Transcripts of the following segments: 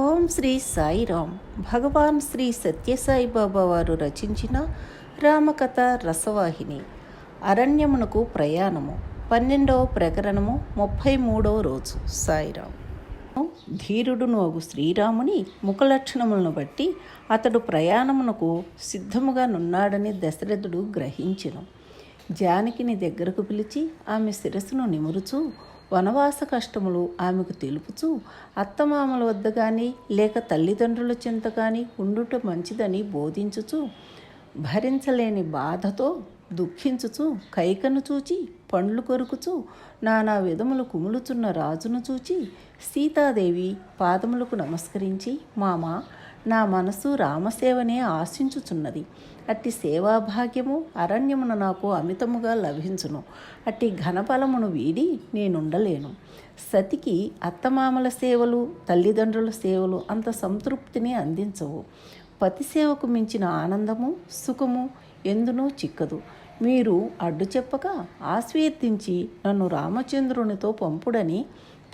ఓం శ్రీ సాయిరామ్. భగవాన్ శ్రీ సత్యసాయిబాబా వారు రచించిన రామకథ రసవాహిని. అరణ్యమునకు ప్రయాణము. పన్నెండవ ప్రకరణము ముప్పై మూడవ రోజు. సాయిరామ్. ధీరుడును అగు శ్రీరాముని ముఖలక్షణములను బట్టి అతడు ప్రయాణమునకు సిద్ధముగా నున్నాడని దశరథుడు గ్రహించెను. జానకిని దగ్గరకు పిలిచి ఆమె శిరస్సును నిమురుచూ వనవాస కష్టములు ఆమెకు తెలుపుచూ అత్తమామల వద్ద కానీ లేక తల్లిదండ్రుల చింత కానీ ఉండుట మంచిదని బోధించుచు భరించలేని బాధతో దుఃఖించుచు కైకను చూచి పండ్లు కొరుకుచు నానా విధములు కుములుచున్న రాజును చూచి సీతాదేవి పాదములకు నమస్కరించి మామ నా మనసు రామసేవనే ఆశించుచున్నది. అట్టి సేవాభాగ్యము అరణ్యమున నాకు అమితముగా లభించును. అట్టి ఘనఫలమును వీడి నేనుండలేను. సతికి అత్తమామల సేవలు తల్లిదండ్రుల సేవలు అంత సంతృప్తిని అందించవు. పతి సేవకు మించిన ఆనందము సుఖము ఎందునూ చిక్కదు. మీరు అడ్డు చెప్పక ఆస్వీర్తించి నన్ను రామచంద్రునితో పంపుడని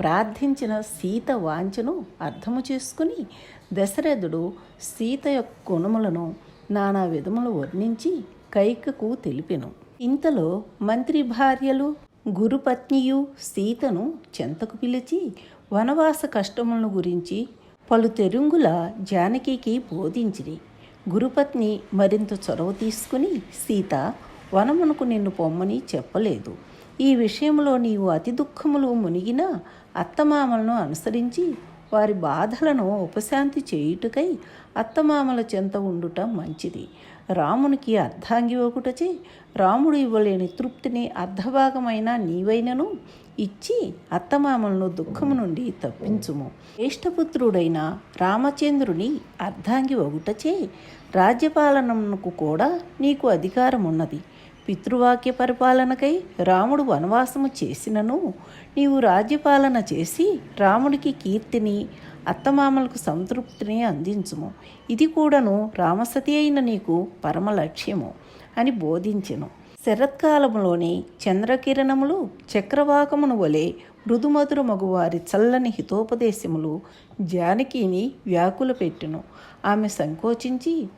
ప్రార్థించిన సీత వాంఛను అర్థము చేసుకుని దశరథుడు సీత యొక్క గుణములను నానా విధములు వర్ణించి కైకకు తెలిపెను. ఇంతలో మంత్రి భార్యలు గురుపత్నియు సీతను చెంతకు పిలిచి వనవాస కష్టములను గురించి పలు తెరుంగుల జానకికి బోధించిరి. గురుపత్ని మరింత చొరవ తీసుకుని సీత వనమునకు నిన్ను పొమ్మని చెప్పలేదు. ఈ విషయంలో నీవు అతి దుఃఖములు మునిగినా అత్తమామలను అనుసరించి వారి బాధలను ఉపశాంతి చేయుటకై అత్తమామల చెంత ఉండుట మంచిది. రామునికి అర్ధాంగి ఒకటచే రాముడు ఇవ్వలేని తృప్తిని అర్ధభాగమైన నీవైనను ఇచ్చి అత్తమామలను దుఃఖము నుండి తప్పించుము. జ్యేష్ఠపుత్రుడైన రామచంద్రుని అర్ధాంగి ఒకటచే రాజ్యపాలనకు కూడా నీకు అధికారం ఉన్నది పితృవాక్య పరిపాలనకై రాముడు వనవాసము చేసినను నీవు రాజ్యపాలన చేసి రాముడికి కీర్తిని అత్తమామలకు సంతృప్తిని అందించుము. ఇది కూడాను రామసతి అయిన నీకు పరమ లక్ష్యము అని బోధించెను. శరత్కాలములోని చంద్రకిరణములు చక్రవాకమును వలె మృదుమధుర మగువారి చల్లని హితోపదేశములు జానకిని వ్యాకుల పెట్టును ఆమె సంకోచించి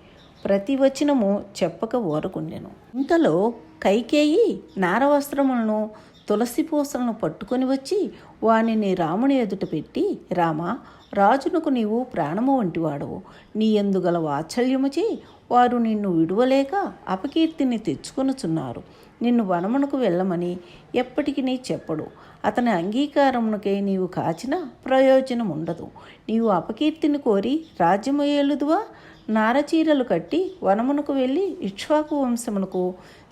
ప్రతి వచనము చెప్పక ఓరకుండెను. ఇంతలో కైకేయి నారవస్త్రములను తులసి పూసలను పట్టుకొని వచ్చి వానిని రాముని ఎదుట పెట్టి రామా రాజునకు నీవు ప్రాణము వంటివాడవు. నీ ఎందుగల వాత్సల్యముచే వారు నిన్ను విడువలేక అపకీర్తిని తెచ్చుకొనుచున్నారు. నిన్ను వనమునకు వెళ్ళమని ఎప్పటికీ నీ చెప్పడు. అతని అంగీకారమునకై నీవు కాచిన ప్రయోజనం ఉండదు నీవు అపకీర్తిని కోరి రాజ్యము ఏలుదువా? నారచీరలు కట్టి వనమునకు వెళ్ళి ఇక్ష్వాకు వంశమునకు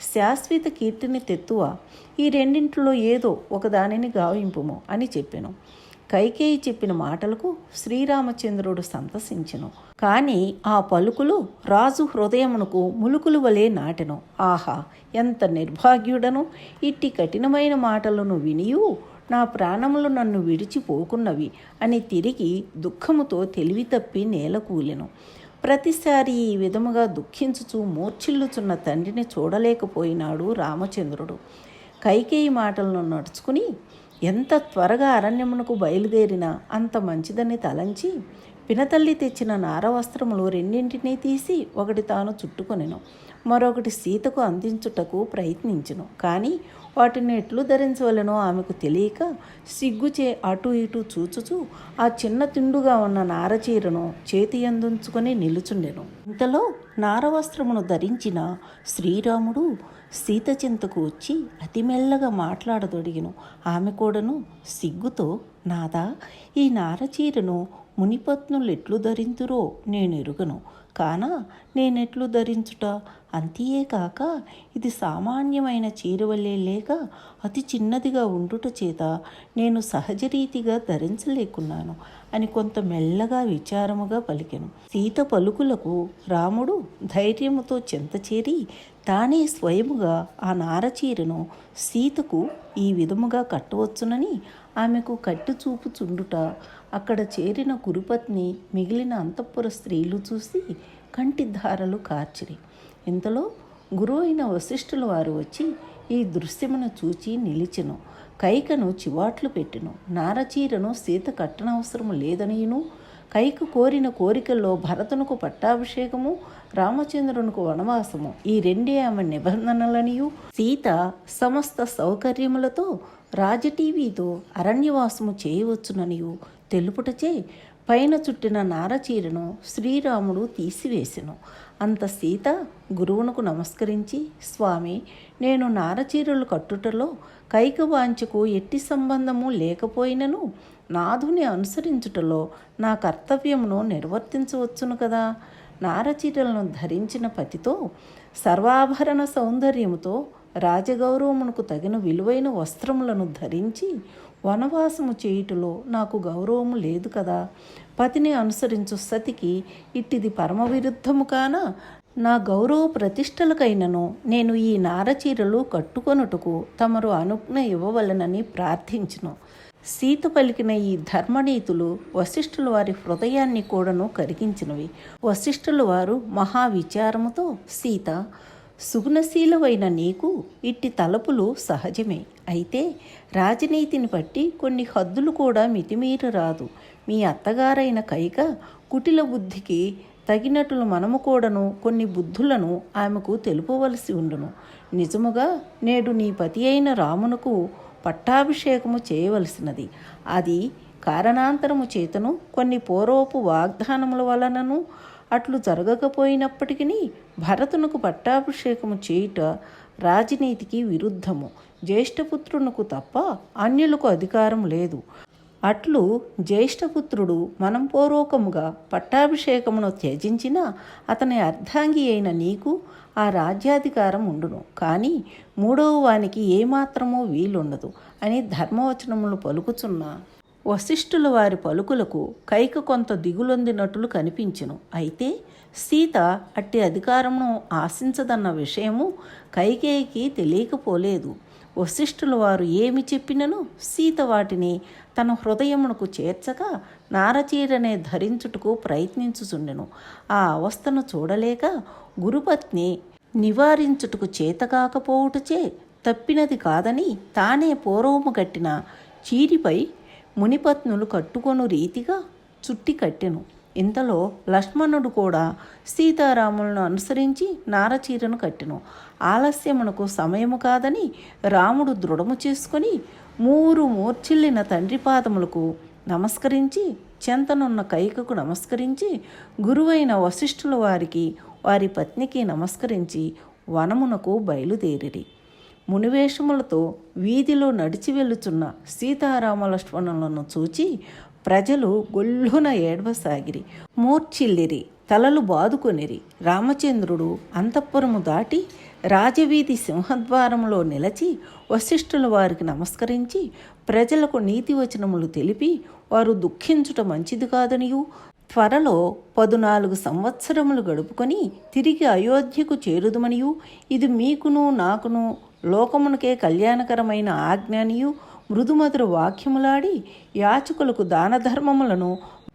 శాశ్వత కీర్తిని తెత్తువ. ఈ రెండింటిలో ఏదో ఒకదానిని గావింపుము అని చెప్పెను. కైకేయి చెప్పిన మాటలకు శ్రీరామచంద్రుడు సంతసించెను. కానీ ఆ పలుకులు రాజు హృదయమునకు ములుకులు వలె నాటెను. ఆహా ఎంత నిర్భాగ్యుడను! ఇట్టి కఠినమైన మాటలను వినియు నా ప్రాణములు నన్ను విడిచిపోకున్నవి అని తిరిగి దుఃఖముతో తెలివి తప్పి నేలకూలెను ప్రతిసారి ఈ విధముగా దుఃఖించుచూ మూర్ఛిల్లుచున్న తండ్రిని చూడలేకపోయినాడు రామచంద్రుడు. కైకేయి మాటలను నడుచుకుని ఎంత త్వరగా అరణ్యమునకు బయలుదేరినా అంత మంచిదని తలంచి పినతల్లి తెచ్చిన నారవస్త్రములు రెండింటినీ తీసి ఒకటి తాను చుట్టుకొనెను. మరొకటి సీతకు అందించుటకు ప్రయత్నించును. కానీ వాటిని ఎట్లు ధరించవలనో ఆమెకు తెలియక సిగ్గుచే అటు ఇటు చూచుచూ ఆ చిన్న తిండుగా ఉన్న నారచీరను చేతి అందుంచుకొని నిలుచుండెను. ఇంతలో నారవస్త్రమును ధరించిన శ్రీరాముడు సీత చింతకు వచ్చి అతి మెల్లగా మాట్లాడదొడిగిను. ఆమె కూడాను సిగ్గుతో నాదా ఈ నారచీరను మునిపత్నులు ఎట్లు ధరింతురో నేను ఎరుగను కాన నేనెట్లు ధరించుట? అంతియే కాక ఇది సామాన్యమైన చీరవలే లేక అతి చిన్నదిగా ఉండుట చేత నేను సహజరీతిగా ధరించలేకున్నాను అని కొంత మెల్లగా విచారముగా పలికెను. సీత పలుకులకు రాముడు ధైర్యముతో చెంతచేరి తానే స్వయముగా ఆ నారచీరను సీతకు ఈ విధముగా కట్టవచ్చునని ఆమెకు కట్టు చూపుచుండుట అక్కడ చేరిన గురుపత్ని మిగిలిన అంతఃపుర స్త్రీలు చూసి కంటి ధారలు కార్చిరి. ఇంతలో గురు అయిన వశిష్ఠుల వారు వచ్చి ఈ దృశ్యమును చూచి నిలిచెను. కైకను చివాట్లు పెట్టెను. నారచీరను సీత కట్టనవసరము లేదనియును. కైకు కోరిన కోరికల్లో భరతునకు పట్టాభిషేకము రామచంద్రునికి వనవాసము. ఈ రెండే ఆమె నిబంధనలనియు. సీత సమస్త సౌకర్యములతో రాజటీవీతో అరణ్యవాసము చేయవచ్చుననియు. తెలుపుటచే పైన చుట్టిన నారచీరను శ్రీరాముడు తీసివేసెను. అంత సీత గురువునకు నమస్కరించి స్వామి నేను నారచీరలు కట్టుటలో కైకవాంచకు ఎట్టి సంబంధము లేకపోయినను నాథుని అనుసరించుటలో నా కర్తవ్యమును నిర్వర్తించవచ్చును కదా నారచీరలను ధరించిన పతితో సర్వాభరణ సౌందర్యముతో రాజగౌరవమునకు తగిన విలువైన వస్త్రములను ధరించి వనవాసము చేయుటలో నాకు గౌరవము లేదు కదా? పతిని అనుసరించు సతికి ఇట్టిది పరమవిరుద్ధము కాన? నా గౌరవ ప్రతిష్టలకైనను నేను ఈ నారచీరలు కట్టుకొనుటకు తమరు అనుజ్ఞ ఇవ్వవలనని ప్రార్థించును. సీత పలికిన ఈ ధర్మనీతులు వశిష్ఠుల వారి హృదయాన్ని కూడాను కరిగించినవి. వశిష్ఠుల వారు మహావిచారముతో సీత సుగుణశీలవైన నీకు ఇట్టి తలపులు సహజమే. అయితే రాజనీతిని బట్టి కొన్ని హద్దులు కూడా మితిమీర రాదు మీ అత్తగారైన కైక కుటిల బుద్ధికి తగినట్లు మనము కూడాను కొన్ని బుద్ధులను ఆమెకు తెలుపవలసి ఉండును. నిజముగా నేడు నీ పతి అయిన రామునకు పట్టాభిషేకము చేయవలసినది. అది కారణాంతరము చేతను కొన్ని పూర్వపు వాగ్దానముల వలనను అట్లు జరగకపోయినప్పటికీ భరతునకు పట్టాభిషేకము చేయుట రాజనీతికి విరుద్ధము. జ్యేష్ఠపుత్రునకు తప్ప అన్యులకు అధికారం లేదు. అట్లు జ్యేష్ఠపుత్రుడు మనం పూర్వకముగా పట్టాభిషేకమును త్యజించిన అతని అర్ధాంగి అయిన నీకు ఆ రాజ్యాధికారం ఉండును. కానీ మూడవ వానికి ఏమాత్రమూ వీలుండదు అని ధర్మవచనములు పలుకుచున్నా. వశిష్ఠుల వారి పలుకులకు కైక కొంత దిగులొందినట్లు కనిపించెను. అయితే సీత అట్టి అధికారమును ఆశించదన్న విషయము కైకేయికి తెలియకపోలేదు. వశిష్ఠుల వారు ఏమి చెప్పినను? సీత వాటిని తన హృదయమునకు చేర్చక నారచీరనే ధరించుటకు ప్రయత్నించుచుండెను. ఆ అవస్థను చూడలేక గురుపత్ని నివారించుటకు చేతకాకపోవుటచే తప్పినది కాదని తానే పూర్వము కట్టిన చీరిపై మునిపత్నులు కట్టుకొను రీతిగా చుట్టి కట్టెను. ఇంతలో లక్ష్మణుడు కూడా సీతారాములను అనుసరించి నారచీరను కట్టెను. ఆలస్యమునకు సమయము కాదని రాముడు దృఢము చేసుకొని మూరు మూర్చిల్లిన తండ్రి పాదములకు నమస్కరించి చెంతనున్న కైకకు నమస్కరించి గురువైన వశిష్ఠుల వారికి వారి పత్నికి నమస్కరించి వనమునకు బయలుదేరిరి. మునివేషములతో వీధిలో నడిచి వెళ్ళుచున్న సీతారామలక్ష్మణులను చూచి ప్రజలు గొల్లున ఏడవసాగిరి మూర్చిల్లిరి తలలు బాదుకొనిరి. రామచంద్రుడు అంతఃపురము దాటి రాజవీధి సింహద్వారంలో నిలచి వశిష్ఠుల వారికి నమస్కరించి ప్రజలకు నీతి వచనములు తెలిపి వారు దుఃఖించుట మంచిది కాదనియు. త్వరలో పదునాలుగు సంవత్సరములు గడుపుకొని తిరిగి అయోధ్యకు చేరుదుమనియు. ఇది మీకును నాకును లోకమునకే కళ్యాణకరమైన ఆజ్ఞానియు మృదుమధుర వాక్యములాడి యాచకులకు దాన ధర్మములను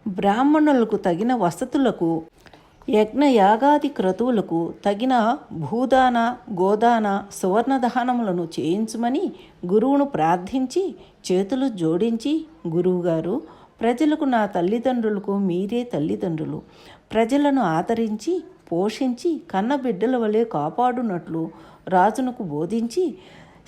బ్రాహ్మణులకు తగిన వసతులకు యజ్ఞయాగాది క్రతువులకు తగిన భూదాన గోదాన సువర్ణదహనములను చేయించుమని గురువును ప్రార్థించి చేతులు జోడించి గురువుగారు ప్రజలకు నా తల్లిదండ్రులకు మీరే తల్లిదండ్రులు. ప్రజలను ఆదరించి పోషించి కన్నబిడ్డల వలె కాపాడునట్లు రాజునకు బోధించి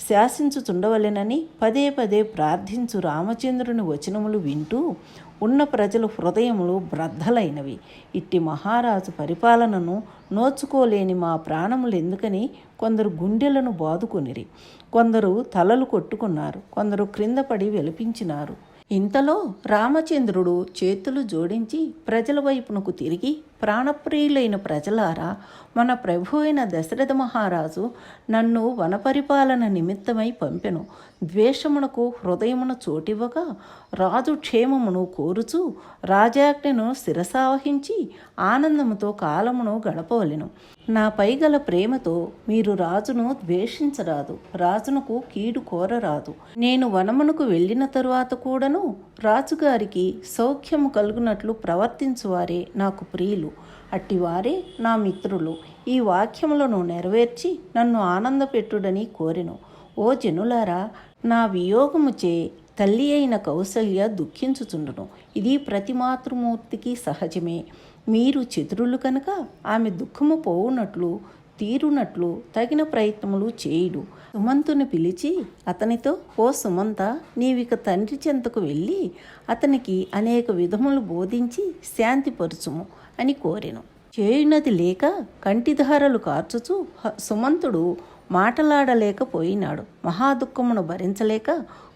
శాసించుచుండవలెనని పదే పదే ప్రార్థించు రామచంద్రుని వచనములు వింటూ ఉన్న ప్రజల హృదయములు బ్రద్దలైనవి ఇట్టి మహారాజు పరిపాలనను నోచుకోలేని మా ప్రాణములు ఎందుకని కొందరు గుండెలను బాదుకొనిరి. కొందరు తలలు కొట్టుకున్నారు. కొందరు క్రింద పడి వెలిపించినారు. ఇంతలో రామచంద్రుడు చేతులు జోడించి ప్రజల వైపునకు తిరిగి ప్రాణప్రియులైన ప్రజలారా మన ప్రభు అయిన దశరథ మహారాజు నన్ను వనపరిపాలన నిమిత్తమై పంపెను. ద్వేషమునకు హృదయమును చోటివ్వగా రాజు క్షేమమును కోరుచు రాజాజ్ఞను శిరసావహించి ఆనందముతో కాలమును గడపవలెను. నాపై గల ప్రేమతో మీరు రాజును ద్వేషించరాదు రాజునకు కీడు కోరరాదు. నేను వనమునకు వెళ్ళిన తరువాత కూడాను రాజుగారికి సౌఖ్యము కలుగునట్లు ప్రవర్తించువారే నాకు ప్రియులు. అట్టివారే నా మిత్రులు. ఈ వాక్యములను నెరవేర్చి నన్ను ఆనందపెట్టుడని కోరెను. ఓ జనులారా నా వియోగముచే తల్లి అయిన కౌసల్య దుఃఖించుచుండును. ఇది ప్రతి మాతృమూర్తికి సహజమే. మీరు చతురులు కనుక ఆమె దుఃఖము పోవునట్లు తీరునట్లు తగిన ప్రయత్నములు చేయుడు. సుమంతుని పిలిచి అతనితో ఓ సుమంత నీవిక తండ్రి చెంతకు వెళ్ళి అతనికి అనేక విధములు బోధించి శాంతిపరుచుము. అని కోరెను. చేయునది లేక కంటిధారలు కార్చుచు సుమంతుడు మాటలాడలేకపోయినాడు. మహాదుఃఖమును భరించలేక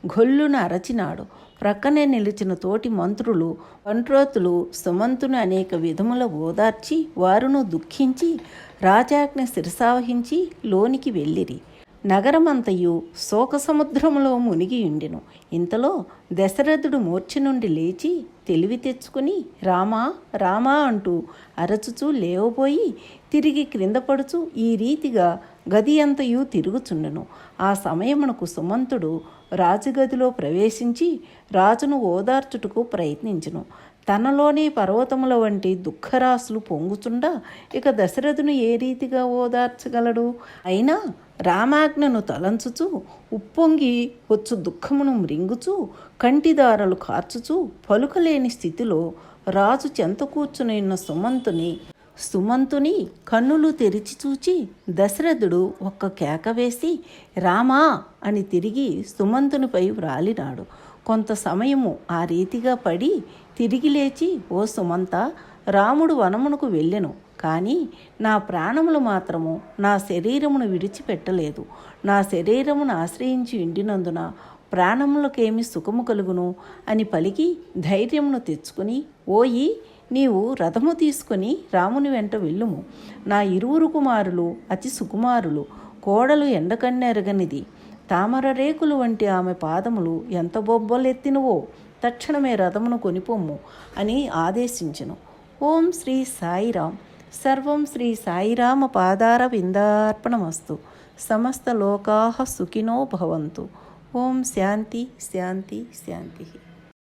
గొల్లున అరచినాడు. ప్రక్కనే నిలిచిన తోటి మంత్రులు పంట్రోతులు సుమంతుని అనేక విధముల ఓదార్చి వారును దుఃఖించి రాజాజ్ఞ శిరసావహించి లోనికి వెళ్ళిరి. నగరమంతయు శోకసముద్రములో మునిగియుండెను. ఇంతలో దశరథుడు మూర్ఛ నుండి లేచి తెలివి తెచ్చుకుని రామా రామా అంటూ అరచుచూ లేవబోయి తిరిగి క్రింద పడుచు ఈ రీతిగా గది అంతయు తిరుగుచుండెను. ఆ సమయమునకు సుమంతుడు రాజగదిలో ప్రవేశించి రాజును ఓదార్చుటకు ప్రయత్నించును. తనలోని పర్వతముల వంటి దుఃఖరాశులు పొంగుచుండా ఇక దశరథును ఏ రీతిగా ఓదార్చగలడు? అయినా రామాజ్ఞను తలంచుచు ఉప్పొంగి వచ్చు దుఃఖమును మ్రింగుచు కంటిదారలు కార్చుచూ పలుకలేని స్థితిలో రాజు చెంత కూర్చుని సుమంతుని సుమంతుని కన్నులు తెరిచి చూచి దశరథుడు ఒక్క కేక వేసి రామా అని తిరిగి సుమంతునిపై వ్రాలినాడు. కొంత సమయము ఆ రీతిగా పడి తిరిగి లేచి ఓ సుమంత రాముడు వనమునకు వెళ్ళెను కానీ నా ప్రాణములు మాత్రము నా శరీరమును విడిచిపెట్టలేదు. నా శరీరమును ఆశ్రయించి ఉండినందున ప్రాణములకేమి సుఖము కలుగును? అని పలికి ధైర్యమును తెచ్చుకుని ఓయి నీవు రథము తీసుకుని రాముని వెంట వెళ్ళుము. నా ఇరువురు కుమారులు అతి సుకుమారులు. కోడలు ఎండకన్నెరగనిది. తామర రేకులు వంటి ఆమె పాదములు ఎంత బొబ్బలెత్తినవో తక్షణమే రథమును కొనిపొమ్ము అని ఆదేశించెను. ఓం శ్రీ సాయిరాం సర్వం శ్రీ సాయిరామ పాదార విందార్పణమస్తు సమస్త లోకా సుఖినో భవంతు. ఓం శాంతి శాంతి శాంతి.